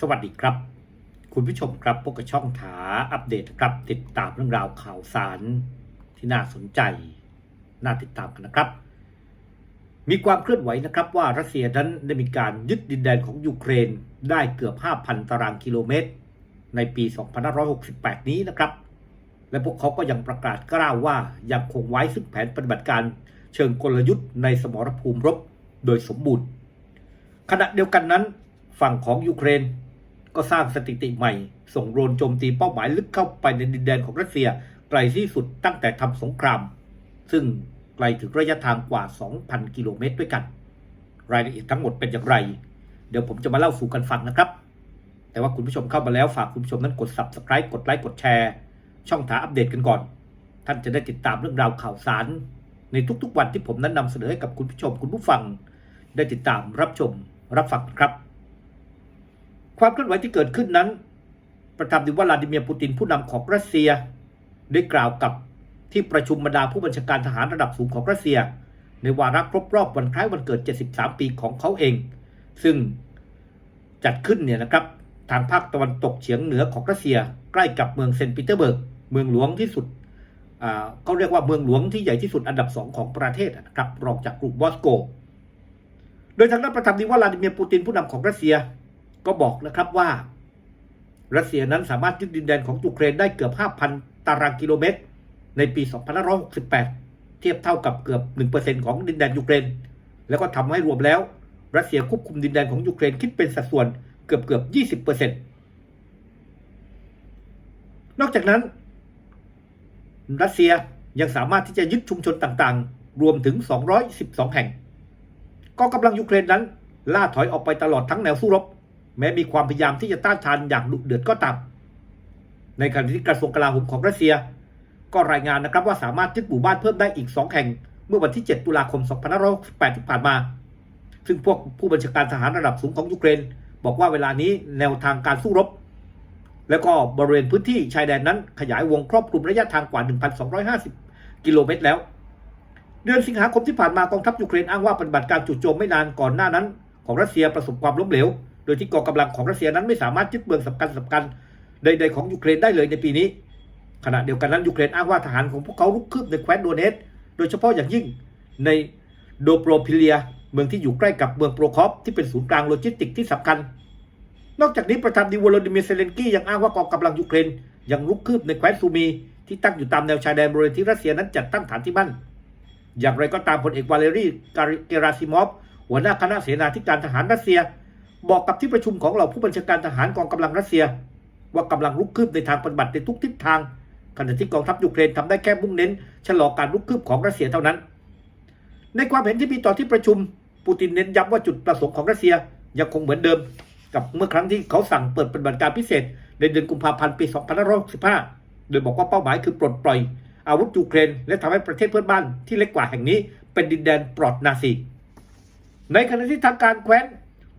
สวัสดีครับ คุณผู้ชมครับพบกับช่องถาอัปเดตครับ ติดตามเรื่องราวข่าวสารที่น่าสนใจ น่าติดตามกันนะครับ มีความเคลื่อนไหวนะครับว่ารัสเซียนั้นได้มีการยึดดินแดนของยูเครนได้เกือบ 5,000 ตารางกิโลเมตร ในปี 2568 นี้นะครับ และพวกเขาก็ยังประกาศกล้าวว่ายังคงไว้ซึ่งแผนปฏิบัติการเชิงกลยุทธ์ในสมรภูมิรบโดยสมบูรณ์ขณะเดียวกันนั้นฝั่งของยูเครน ก็สร้างสถิติใหม่ ส่งโดรนโจมตีเป้าหมายลึกเข้าไปในดินแดนของรัสเซียไกลที่สุดตั้งแต่ทำสงคราม ซึ่งไกลถึงระยะทางกว่า 2,000 กิโลเมตรด้วยกัน รายละเอียดทั้งหมดเป็นอย่างไร เดี๋ยวผมจะมาเล่าสู่กันฟังนะครับ แต่ว่าคุณผู้ชมเข้ามาแล้วฝากคุณผู้ชมนั้นกด subscribe กดไลค์กดแชร์ช่องถาอัปเดตกันก่อน ท่านจะได้ติดตามเรื่องราวข่าวสาร ในทุกๆวันที่ผมนั้นนำเสนอให้กับคุณผู้ชมคุณผู้ฟัง ได้ติดตามรับชมรับฟังครับ ความเคลื่อนไหวที่เกิดขึ้นนั้น ประธานาธิวลาดิเมียร์ปูตินผู้นำของรัสเซีย ได้กล่าวกับที่ประชุมบรรดาผู้บัญชาการทหารระดับสูงของรัสเซีย ในวาระครบรอบวันคล้ายวันเกิด 73 ปีของเขาเอง ซึ่งจัดขึ้นเนี่ยนะครับทางภาคตะวันตกเฉียงเหนือของรัสเซีย ใกล้กับเมืองเซนต์ปีเตอร์เบิร์กเมืองหลวงที่สุดเขาเรียกว่าเมืองหลวงที่ใหญ่ที่สุดอันดับสองของประเทศนะครับรองจากกรุงมอสโก โดยทางด้านประธานาธิวลาดิเมียร์ปูตินผู้นำของรัสเซีย ก็บอกนะครับว่า รัสเซียนั้นสามารถยึดดินแดนของยูเครนได้เกือบ 5,000 ตารางกิโลเมตร ในปี 2568 เทียบเท่ากับเกือบ 1%ของดินแดนยูเครน แล้วก็ทำให้รวมแล้ว รัสเซียควบคุมดินแดนของยูเครนคิดเป็นสัดส่วนเกือบเกือบ 20%นอกจากนั้น รัสเซียยังสามารถที่จะยึดชุมชนต่างๆ รวมถึง 212 แห่งกองกำลังยูเครนนั้น ล่าถอยออกไปตลอดทั้งแนวสู้รบ แม้มีความพยายามที่จะต้านทานอย่างดุเดือดก็ตามในขณะที่กระทรวงกลาโหมของรัสเซีย ก็รายงานนะครับว่าสามารถยึดหมู่บ้านเพิ่มได้อีก 2 แห่ง เมื่อวันที่ 7 ตุลาคม 2568 ที่ผ่านมา ซึ่งพวกผู้บัญชาการทหารระดับสูงของยูเครน บอกว่าเวลานี้แนวทางการสู้รบ แล้วก็บริเวณพื้นที่ชายแดนนั้นขยายวงครอบคลุมระยะทางกว่า 1,250 กิโลเมตรแล้ว เดือนสิงหาคมที่ผ่านมากองทัพยูเครนอ้างว่าปฏิบัติการจู่โจมไม่นานก่อนหน้านั้น ของรัสเซียประสบความล้มเหลว โดยที่กองกำลังของรัสเซียนั้นไม่สามารถยึดเมืองสำคัญสำคัญใดๆของยูเครนได้เลยในปีนี้ ขณะเดียวกันนั้นยูเครนอ้างว่าทหารของพวกเขาลุกคืบในแคว้นโดเนตโดยเฉพาะอย่างยิ่งในโดโปรพิเลีย เมืองที่อยู่ใกล้กับเมืองโปรคอฟที่เป็นศูนย์กลางโลจิสติกที่สำคัญ นอกจากนี้ประธานาธิวโลดิเมียร์เซเลนกี้ยังอ้างว่ากองกำลังยูเครนยังลุกคืบในแคว้นซูมีที่ตั้งอยู่ตามแนวชายแดนบริเวณที่รัสเซียนั้นจัดตั้งฐานที่มั่น อย่างไรก็ตามพลเอกวาเลรีเกราซิมอฟหัวหน้าคณะเสนาธิการทหารรัสเซีย บอกกับที่ประชุมของเหล่าผู้บัญชาการทหารกองกำลังรัสเซีย ว่ากำลังลุกคืบในทางปฏิบัติในทุกทิศทางขณะที่กองทัพยูเครนทำได้แค่มุ่งเน้นชะลอการลุกคืบของรัสเซียเท่านั้น ในความเห็นที่มีต่อที่ประชุมปูตินเน้นย้ำว่าจุดประสงค์ของรัสเซียยังคงเหมือนเดิม กับเมื่อครั้งที่เขาสั่งเปิดปฏิบัติการพิเศษ ในเดือนกุมภาพันธ์ปี 2565 โดยบอกว่าเป้าหมายคือปลดปล่อย อาวุธยูเครน และทำให้ประเทศเพื่อนบ้านที่เล็กกว่าแห่งนี้ เป็นดินแดนปลอดนาซีในขณะที่ทางการแคว้น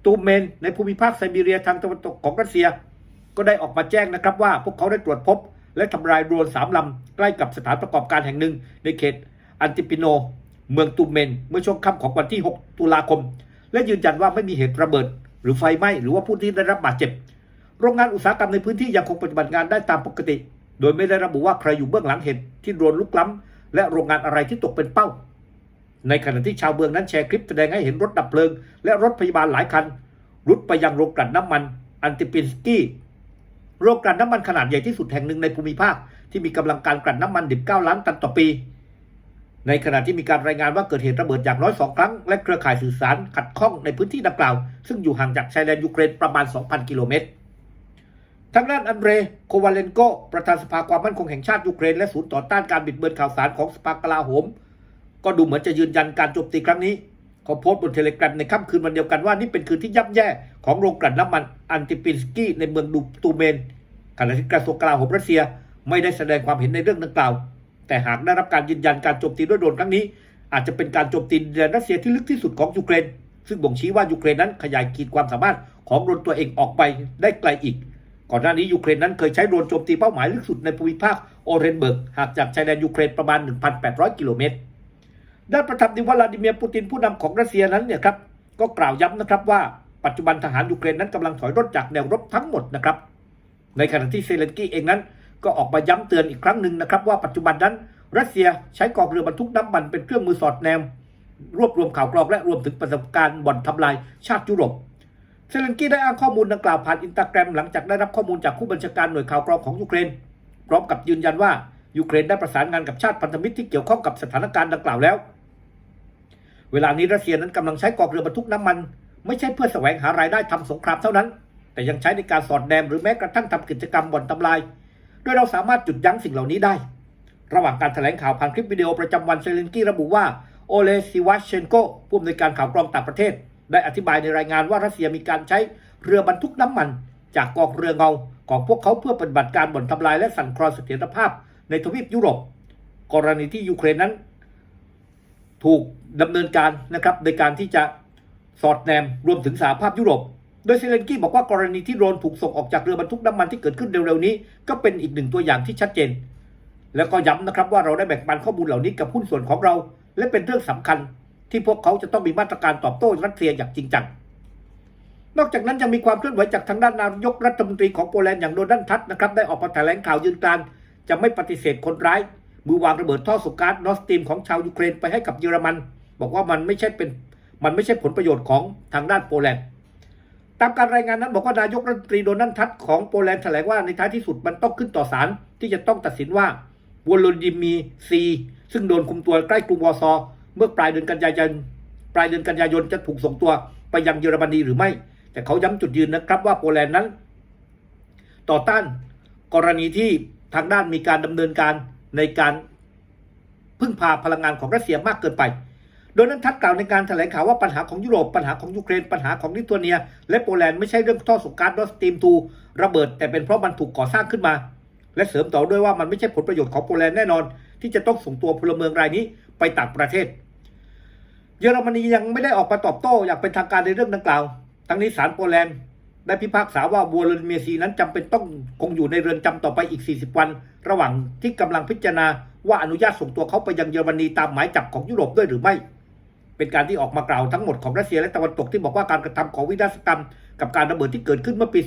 ตูเมนในภูมิภาคไซบีเรียทางตะวันตกของรัสเซีย ก็ได้ออกมาแจ้งนะครับว่าพวกเขาได้ตรวจพบ และทำลายโดรนสามลำใกล้กับสถานประกอบการแห่งหนึ่ง ในเขตอันติปิโน เมืองตูเมน เมื่อช่วงค่ำของวันที่ 6 ตุลาคม และยืนยันว่าไม่มีเหตุระเบิด หรือไฟไหม้หรือว่าผู้ที่ได้รับบาดเจ็บ โรงงานอุตสาหกรรมในพื้นที่ยังคงปฏิบัติงานได้ตามปกติ โดยไม่ได้ระบุว่าใครอยู่เบื้องหลังเหตุที่โดรนลุกล้ำและโรงงานอะไรที่ตกเป็นเป้า ในขณะที่ชาวเมืองนั้นแชร์คลิปแสดงให้เห็นรถดับเพลิง และรถพยาบาลหลายคัน รุดไปยังโรงกลั่นน้ำมันอันติปินสกี้โรงกลั่นน้ำมันขนาดใหญ่ที่สุดแห่งหนึ่งในภูมิภาค ที่มีกำลังการกลั่นน้ำมันดิบ9ล้านตันต่อปี ในขณะที่มีการรายงานว่าเกิดเหตุระเบิดอย่างน้อยสองครั้ง และเครือข่ายสื่อสารขัดข้องในพื้นที่ดังกล่าว ซึ่งอยู่ห่างจากชายแดนยูเครนประมาณ 2,000 กิโลเมตรทางด้านอันเดรโควาเลนโก ประธานสภาความมั่นคงแห่งชาติยูเครนและศูนย์ต่อต้านการบิดเบือนข่าวสารของสภากลาโหม ก็ดูเหมือนจะยืนยันการโจมตีครั้งนี้เขาโพสต์บนเทเลกราฟในค่ำคืนวันเดียวกันว่านี่เป็นคืนที่ย่ำแย่ของโรงกลั่นน้ำมันอันติปินสกี้ในเมืองดูตูเมนขณะที่กระทรวงกลาโหมรัสเซียไม่ได้แสดงความเห็นในเรื่องดังกล่าว แต่หากได้รับการยืนยันการโจมตีด้วยโดรนครั้งนี้ อาจจะเป็นการโจมตีแดนรัสเซียที่ลึกที่สุดของยูเครน ซึ่งบ่งชี้ว่ายูเครนนั้นขยายขีดความสามารถของโดรนตัวเองออกไปได้ไกลอีก ก่อนหน้านี้ยูเครนนั้นเคยใช้โดรนโจมตีเป้าหมายลึกสุดในภูมิภาคโอเรนเบิร์กห่างจากชายแดนยูเครนประมาณ 1,800 กิโลเมตร ด้านประธานาธิวลาดิเมียร์ปูตินผู้นำของรัสเซียนั้นเนี่ยครับก็กล่าวย้ำนะครับว่าปัจจุบันทหารยูเครนนั้นกำลังถอยร่นจากแนวรบทั้งหมดนะครับ ในขณะที่เซเลนกี้เองนั้น ก็ออกมาย้ำเตือนอีกครั้งหนึ่งนะครับ ว่าปัจจุบันนั้น รัสเซียใช้กองเรือบรรทุกน้ำมันเป็นเครื่องมือสอดแนม รวบรวมข่าวกรองและรวมถึงประสบการณ์บ่อนทำลายชาติยุโรปเซเลนกี้ได้อ้างข้อมูลดังกล่าวผ่านอินสตาแกรมหลังจากได้รับข้อมูลจากผู้บัญชาการหน่วยข่าวกรองของยูเครนพร้อมกับยืนยันว่ายูเครนได้ประสานงานกับชาติพันธมิตรที่เกี่ยวข้องกับสถานการณ์ดังกล่าวแล้ว เวลานี้รัสเซียนั้นกำลังใช้กองเรือบรรทุกน้ำมัน ไม่ใช่เพื่อแสวงหารายได้ทำสงครามเท่านั้น แต่ยังใช้ในการสอดแนมหรือแม้กระทั่งทำกิจกรรมบ่อนทำลาย โดยเราสามารถจุดยั้งสิ่งเหล่านี้ได้ ระหว่างการแถลงข่าวผ่านคลิปวิดีโอประจำวันเซเลนกี้ระบุว่าโอเลซิวัชเชนโกผู้อำนวยการข่าวกรองต่างประเทศ ได้อธิบายในรายงานว่ารัสเซียมีการใช้เรือบรรทุกน้ำมัน จากกองเรือเงาของพวกเขาเพื่อปฏิบัติการบ่อนทำลายและสั่นคลอนเสถียรภาพในทวีปยุโรป กรณีที่ยูเครนนั้น ถูกดำเนินการนะครับในการที่จะสอดแนมรวมถึงสหภาพยุโรป โดยเซเลนกี้บอกว่ากรณีที่โดรนถูกส่งออกจากเรือบรรทุกน้ำมันที่เกิดขึ้นเร็วๆนี้ ก็เป็นอีกหนึ่งตัวอย่างที่ชัดเจน แล้วก็ย้ำนะครับว่าเราได้แบ่งปันข้อมูลเหล่านี้กับหุ้นส่วนของเรา และเป็นเรื่องสำคัญที่พวกเขาจะต้องมีมาตรการตอบโต้รัสเซียอย่างจริงจัง นอกจากนั้นยังมีความเคลื่อนไหวจากทางด้านนายกรัฐมนตรีของโปแลนด์อย่างโดนัลด์ทัสนะครับได้ออกมาแถลงข่าวยืนกรานจะไม่ปฏิเสธคนร้าย มือวางระเบิดท่อสก๊าซนอสตีมของชาวยูเครนไปให้กับเยอรมัน บอกว่ามันไม่ใช่เป็นมันไม่ใช่ผลประโยชน์ของทางด้านโปแลนด์ตามการรายงานนั้นบอกว่านายกรัฐมนตรีโดนัลด์ทัสของโปแลนด์แถลงว่าในท้ายที่สุดมันต้องขึ้นต่อศาลที่จะต้องตัดสินว่าวโลดิมีซีซึ่งโดนคุมตัวใกล้กรุงวอร์ซอเมื่อปลายเดือนกันยายนปลายเดือนกันยายนจะถูกส่งตัวไปยังเยอรมนีหรือไม่ แต่เขาย้ำจุดยืนนะครับว่าโปแลนด์นั้น ต่อต้านกรณีที่ทางด้านมีการดำเนินการ ในการพึ่งพาพลังงานของรัสเซียมากเกินไป โดยนั้นทัดกล่าวในการแถลงข่าวว่าปัญหาของยุโรปปัญหาของยูเครนปัญหาของลิทัวเนีย และโปแลนด์ไม่ใช่เรื่องท่อส่งก๊าซนอสตีมทูระเบิด แต่เป็นเพราะมันถูกก่อสร้างขึ้นมา และเสริมต่อด้วยว่ามันไม่ใช่ผลประโยชน์ของโปแลนด์แน่นอน ที่จะต้องส่งตัวพลเมืองรายนี้ไปต่างประเทศ เยอรมนียังไม่ได้ออกมาตอบโต้อย่างเป็นทางการในเรื่องดังกล่าว ทั้งนี้ศาลโปแลนด์ ได้พิพากษาว่าวัวลดิเมซีนั้นจำเป็นต้องคงอยู่ในเรือนจำต่อไปอีก 40 วัน ระหว่างที่กำลังพิจารณาว่าอนุญาตส่งตัวเขาไปยังเยอรมนีตามหมายจับของยุโรปด้วยหรือไม่ เป็นการที่ออกมากล่าวทั้งหมดของรัสเซียและตะวันตกที่บอกว่าการกระทำของวินาศกรรม กับการระเบิดที่เกิดขึ้นเมื่อปี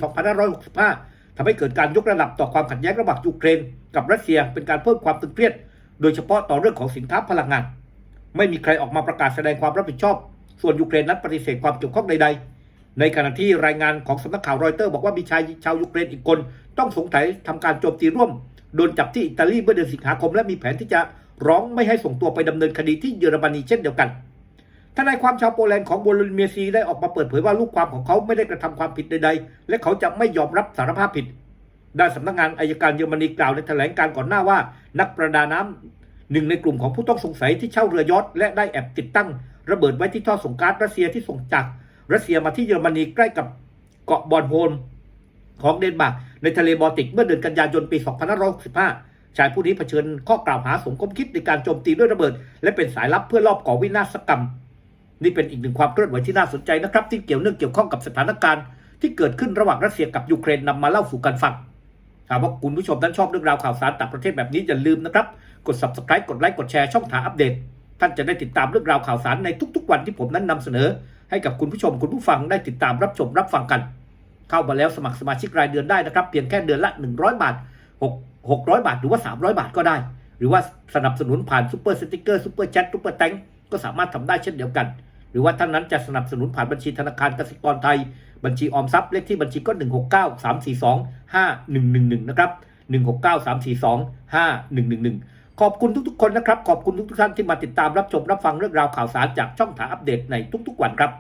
2565ทำให้เกิดการยกระดับต่อความขัดแย้งระหว่างยูเครน กับรัสเซียเป็นการเพิ่มความตึงเครียด โดยเฉพาะต่อเรื่องของสินค้าพลังงาน ไม่มีใครออกมาประกาศแสดงความรับผิดชอบ ส่วนยูเครนนั้นปฏิเสธความเกี่ยวข้องใดๆ ในขณะที่รายงานของสำนักข่าวรอยเตอร์บอกว่ามีชายชาวยูเครนอีกคน ต้องสงสัยทำการโจมตีร่วม โดนจับที่อิตาลีเมื่อเดือนสิงหาคม และมีแผนที่จะร้องไม่ให้ส่งตัวไปดำเนินคดีที่เยอรมนีเช่นเดียวกันทนายความชาวโปแลนด์ของโบลูเมียซีได้ออกมาเปิดเผยว่าลูกความของเขาไม่ได้กระทำความผิดใดๆ และเขาจะไม่ยอมรับสารภาพผิด ด้านสำนักงานอายการเยอรมนีกล่าวในแถลงการก่อนหน้าว่า นักประดาน้ำหนึ่งในกลุ่มของผู้ต้องสงสัยที่เช่าเรือยอทและได้แอบติดตั้ง ระเบิดไว้ที่ท่อส่งก๊าซรัสเซียที่ส่งจาก รัสเซียมาที่เยอรมนีใกล้กับเกาะบอนโฮลของเดนมาร์กในทะเลบอลติกเมื่อเดือนกันยายนปี 2565 ชายผู้นี้เผชิญข้อกล่าวหาสมคบคิดในการโจมตีด้วยระเบิด และเป็นสายลับเพื่อลอบก่อวินาศกรรม นี่เป็นอีกหนึ่งความเคลื่อนไหวที่น่าสนใจนะครับ ที่เกี่ยวเนื่องเกี่ยวข้องกับสถานการณ์ที่เกิดขึ้นระหว่างรัสเซียกับยูเครนนำมาเล่าสู่กันฟังหากว่าคุณผู้ชมนั้นชอบเรื่องราวข่าวสารต่างประเทศแบบนี้อย่าลืมนะครับ กด subscribe กดไลค์กดแชร์ช่องทางอัปเดต ท่านจะได้ติดตามเรื่องราวข่าวสารในทุกๆ วันที่ผมนั้นนำเสนอ ให้กับคุณผู้ชมคุณผู้ฟังได้ติดตามรับชมรับฟังกัน เข้ามาแล้วสมัครสมาชิกรายเดือนได้นะครับ เพียงแค่เดือนละ 100 บาท 6 600 บาท หรือว่า 300 บาทก็ได้ หรือว่าสนับสนุนผ่านซูเปอร์สติ๊กเกอร์ซูเปอร์แชทซูเปอร์แตงก็สามารถทำได้เช่นเดียวกัน หรือว่าท่านนั้นจะสนับสนุนผ่านบัญชีธนาคารกสิกรไทย บัญชีออมทรัพย์เลขที่บัญชีก็ 169 342 5111 นะครับ 169 342 5111 ขอบคุณทุกๆคนนะครับ ขอบคุณทุกๆท่านที่มาติดตามรับชมรับฟังเรื่องราวข่าวสารจากช่องถาอัปเดตในทุกๆวันครับ